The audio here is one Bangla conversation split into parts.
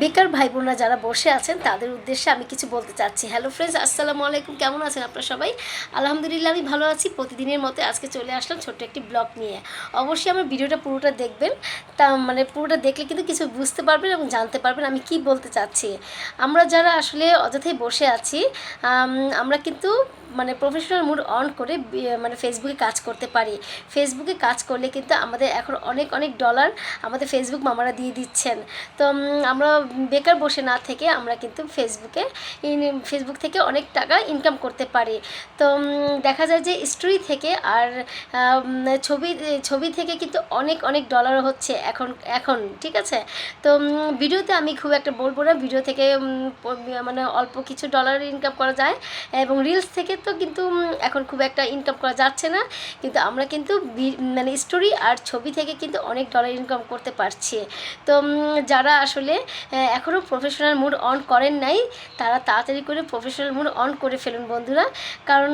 বেকার ভাই বোনরা যারা বসে আছেন, তাদের উদ্দেশ্যে আমি কিছু বলতে চাচ্ছি। হ্যালো ফ্রেন্ডস আসসালামু আলাইকুম। কেমন আছেন আপনারা সবাই? আলহামদুলিল্লাহ, আমি ভালো আছি। প্রতিদিনের মতো আজকে চলে আসলাম ছোট্ট একটি ব্লগ নিয়ে। অবশ্যই আমার ভিডিওটা পুরোটা দেখবেন। তা মানে পুরোটা দেখলে কিন্তু কিছু বুঝতে পারবেন এবং জানতে পারবেন আমি কি বলতে চাচ্ছি। আমরা যারা আসলে অযথাই বসে আছি আমরা কিন্তু মানে প্রফেশনাল মুড অন করে মানে ফেসবুকে কাজ করতে পারি। ফেসবুকে কাজ করলে কিন্তু আমাদের এখন অনেক অনেক ডলার আমাদের ফেসবুক মামারা দিয়ে দিচ্ছেন। তো আমরা বেকার বসে না থেকে আমরা কিন্তু ফেসবুকে ফেসবুক থেকে অনেক টাকা ইনকাম করতে পারি। তো দেখা যায় যে স্টোরি থেকে আর ছবি ছবি থেকে কিন্তু অনেক অনেক ডলার হচ্ছে এখন এখন, ঠিক আছে? তো ভিডিওতে আমি খুব একটা বলব না। ভিডিও থেকে মানে অল্প কিছু ডলার ইনকাম করা যায় এবং রিলস থেকে তো কিন্তু এখন খুব একটা ইনকাম করা যাচ্ছে না। কিন্তু আমরা কিন্তু মানে স্টোরি আর ছবি থেকে কিন্তু অনেক ডলার ইনকাম করতে পারছি। তো যারা আসলে এখনও প্রফেশনাল মুড অন করেন নাই, তারা তাড়াতাড়ি করে প্রফেশনাল মুড অন করে ফেলুন বন্ধুরা। কারণ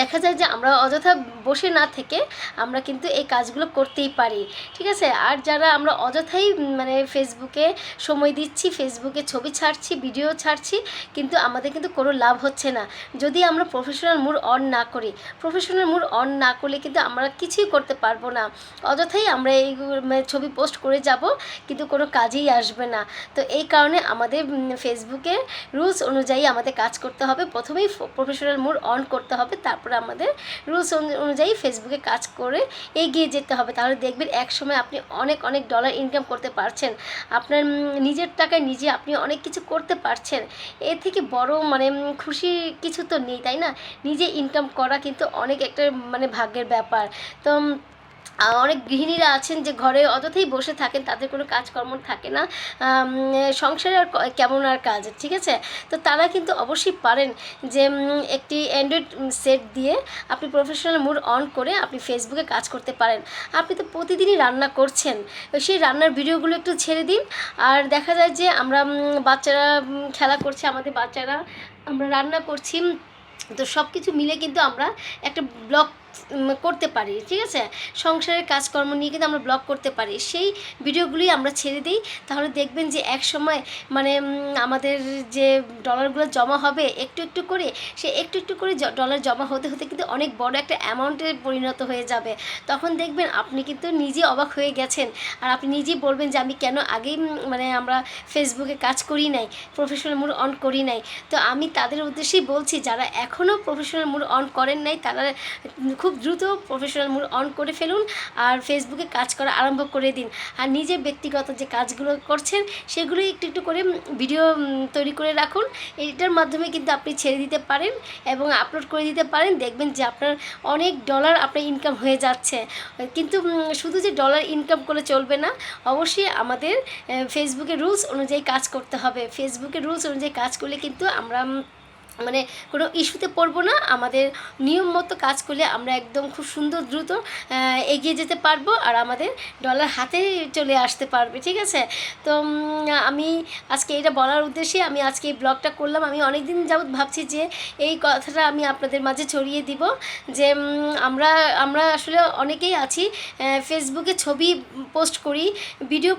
দেখা যায় যে আমরা অযথা বসে না থেকে আমরা কিন্তু এই কাজগুলো করতেই পারি ঠিক আছে? আর যারা আমরা অযথাই মানে ফেসবুকে সময় দিচ্ছি ফেসবুকে ছবি ছাড়ছি ভিডিও ছাড়ছি কিন্তু আমাদের কিন্তু কোনো লাভ হচ্ছে না। যদি আমরা প্রফেশনাল মুড অন না করি প্রফেশনাল মুড অন না করলে কিন্তু আমরা কিছুই করতে পারব না। অযথাই আমরা এই মানে ছবি পোস্ট করে যাব কিন্তু কোনো কাজেই আসবে না। তো এই কারণে আমাদের উম, ফেসবুকে রুলস অনুযায়ী আমাদের কাজ করতে হবে। প্রথমেই প্রফেশনাল মুড অন করতে হবে তারপরে আমাদের রুলস অনুযায়ী ফেসবুকে কাজ করে এগিয়ে যেতে হবে। তাহলে দেখবেন এক সময় আপনি অনেক অনেক ডলার ইনকাম করতে পারছেন। আপনার নিজের টাকায় নিজে আপনি অনেক কিছু করতে পারছেন। এর থেকে বড় মানে খুশি কিছু তো নেই, তাই না? নিজে ইনকাম করা কিন্তু অনেক একটা মানে ভাগ্যের ব্যাপার। তো অনেক গৃহিণীরা আছেন যে ঘরে অযথাই বসে থাকেন, তাদের কোনো কাজকর্ম থাকে না। সংসারে আর কেমন আর কাজ, ঠিক আছে? তো তারা কিন্তু অবশ্যই পারেন যে একটি অ্যান্ড্রয়েড সেট দিয়ে আপনি প্রফেশনাল মুড অন করে আপনি ফেসবুকে কাজ করতে পারেন। আপনি তো প্রতিদিনই রান্না করছেন সেই রান্নার ভিডিওগুলো একটু ছেড়ে দিন। আর দেখা যায় যে আমরা বাচ্চারা খেলা করছে, আমাদের বাচ্চারা, আমরা রান্না করছি, তো সব কিছু মিলে কিন্তু আমরা একটা ব্লগ করতে পারি, ঠিক আছে? সংসারের কাজকর্ম নিয়ে কিন্তু আমরা ব্লগ করতে পারি। সেই ভিডিওগুলি আমরা ছেড়ে দিই, তাহলে দেখবেন যে এক সময় মানে আমাদের যে ডলারগুলো জমা হবে একটু একটু করে, সে একটু একটু করে ডলার জমা হতে হতে কিন্তু অনেক বড় একটা অ্যামাউন্টে পরিণত হয়ে যাবে। তখন দেখবেন আপনি কিন্তু নিজে অবাক হয়ে গেছেন। আর আপনি নিজেই বলবেন যে আমি কেন আগেই মানে আমরা ফেসবুকে কাজ করি নাই প্রফেশনাল মুড অন করি নাই। তো আমি তাদের উদ্দেশ্যেই বলছি, যারা এখনও প্রফেশনাল মুড অন করেন নাই, তারা খুব দ্রুত প্রফেশনাল মুড অন করে ফেলুন আর ফেসবুকে কাজ করা আরম্ভ করে দিন। আর নিজে ব্যক্তিগত যে কাজগুলো করছেন সেগুলো একটু একটু করে ভিডিও তৈরি করে রাখুন। এইটার মাধ্যমে কিন্তু আপনি ছেড়ে দিতে পারেন এবং আপলোড করে দিতে পারেন। দেখবেন যে আপনার অনেক ডলার আপনার ইনকাম হয়ে যাচ্ছে। কিন্তু শুধু যে ডলার ইনকাম করে চলবে না, অবশ্যই আমাদের ফেসবুকে রুলস অনুযায়ী কাজ করতে হবে। ফেসবুকে রুলস অনুযায়ী কাজ করলে কিন্তু আমরা মানে কোনো ইস্যুতে পড়ব না। আমাদের নিয়ম মতো কাজ করলে আমরা একদম খুব সুন্দর দ্রুত এগিয়ে যেতে পারব আর আমাদের ডলার হাতে চলে আসতে পারবে, ঠিক আছে? তো আমি আজকে এটা বলার উদ্দেশ্যে আমি আজকে এই ব্লগটা করলাম। আমি অনেক দিন যাবৎ ভাবছি যে এই কথাটা আমি আপনাদের মাঝে ছড়িয়ে দিব যে আমরা আমরা আসলে অনেকেই আছি ফেসবুকে ছবি পোস্ট করি, ভিডিও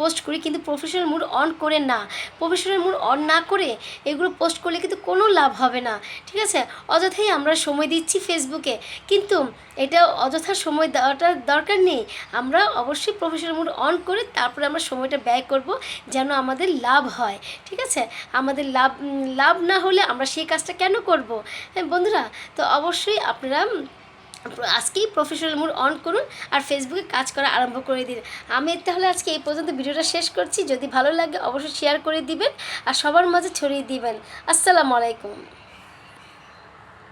পোস্ট করি, কিন্তু প্রফেশনাল মুড অন করে না। প্রফেশনাল মুড অন না করে এগুলো পোস্ট করলে কিন্তু কোনো লাভ হবে না, ঠিক আছে? অযথাই আমরা সময় দিচ্ছি ফেসবুকে। কিন্তু এটা অযথা সময় দেওয়াটা দরকার নেই। আমরা অবশ্যই প্রফেশনাল মোড অন করে তারপরে আমরা সময়টা ব্যয় করব যেন আমাদের লাভ হয়, ঠিক আছে? আমাদের লাভ লাভ না হলে আমরা সেই কাজটা কেন করব? হ্যাঁ বন্ধুরা, তো অবশ্যই আপনারা আজকেই প্রফেশনাল মুড অন করুন আর ফেসবুকে কাজ করা আরম্ভ করে দিন। আমি তাহলে আজকে এই পর্যন্ত ভিডিওটা শেষ করছি। যদি ভালো লাগে অবশ্যই শেয়ার করে দিবেন আর সবার মাঝে ছড়িয়ে দিবেন। আসসালামু আলাইকুম।